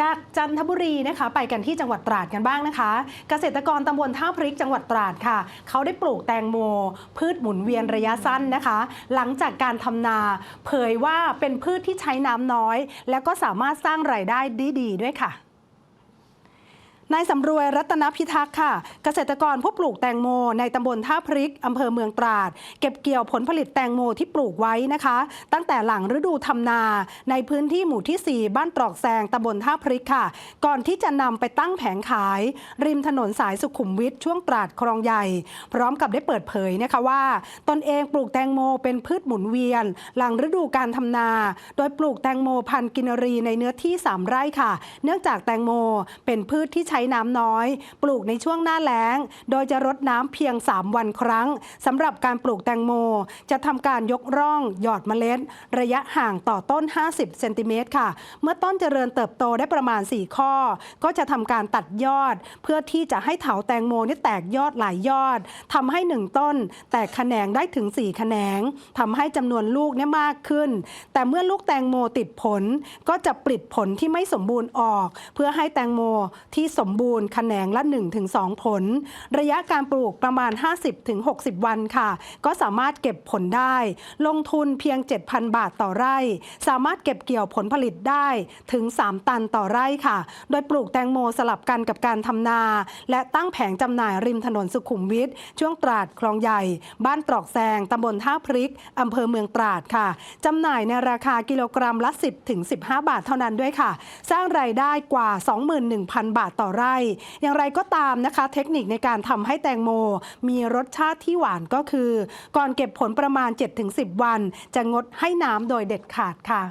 จากจันทบุรีนะคะไปกันที่จังหวัดตราดกันบ้างนะคะ เกษตรกรตำบลท่าพริกจังหวัดตราดค่ะ เขาได้ปลูกแตงโม พืชหมุนเวียนระยะสั้นนะคะ หลังจากการทำนา เผยว่าเป็นพืชที่ใช้น้ำน้อย แล้วก็สามารถสร้างรายได้ดีดีๆด้วยค่ะ นายสำรวยรัตนพิทักษ์ค่ะ เกษตรกรผู้ปลูกแตงโม ในตำบลท่าพริกอำเภอเมืองตราด เก็บเกี่ยวผลผลิตแตงโมที่ปลูกไว้นะคะ ตั้งแต่หลังฤดูทำนา ในพื้นที่หมู่ที่ 4 บ้านตรอกแซงตำบลท่าพริกค่ะ ก่อนที่จะนำไปตั้งแผงขาย ริมถนนสายสุขุมวิทช่วงตราดคลองใหญ่ พร้อมกับได้เปิดเผยนะคะว่า ตนเองปลูกแตงโมเป็นพืชหมุนเวียน หลังฤดูการทำนา โดยปลูกแตงโมพันธุ์กินรีในเนื้อที่ 3 ไร่ค่ะ เนื่องจากแตงโมเป็นพืชที่ใช้ช้น้ำน้อย ปลูกในช่วงหน้าแล้ง โดยจะรดน้ำเพียง 3 วันครั้งสำหรับการปลูกแตงโม จะทำการยกร่อง หยอดเมล็ด ระยะห่างต่อต้น 50 เซนติเมตรค่ะ เมื่อต้นเจริญเติบโตได้ประมาณ 4 ข้อ ก็จะทำการตัดยอด เพื่อที่จะให้เถาแตงโมนี่แตกยอดหลายยอดทำให้ 1 ต้น แตกแขนงได้ถึง 4 แขนงทำให้จำนวนลูกเนี่ยมากขึ้น แต่เมื่อลูกแตงโมติดผล ก็จะปลิดผลที่ไม่สมบูรณ์ออก เพื่อให้แตงโมที่สมมบูรณ์แขนงละ 1-2 ผล ระยะการปลูกประมาณ 50-60 วันค่ะ ก็สามารถเก็บผลได้ ลงทุนเพียง 7,000 บาทต่อไร่ สามารถเก็บเกี่ยวผลผลิตได้ถึง 3 ตันต่อไร่ค่ะ โดยปลูกแตงโมสลับกันกับการทำนา และตั้งแผงจำหน่ายริมถนนสุขุมวิทช่วงตราดคลองใหญ่ บ้านตรอกแซงตำบลท่าพริกอำเภอเมืองตราดค่ะจำหน่ายในราคากิโลกรัมละ 10ถึง15 บาทเท่านั้นด้วยค่ะ สร้างรายได้กว่า 21,000 บาทต่อไร่ อย่างไรก็ตามนะคะ เทคนิคในการทำให้แตงโม มีรสชาติที่หวานก็คือ ก่อนเก็บผลประมาณ 7-10 วัน จะงดให้น้ำโดยเด็ดขาดค่ะ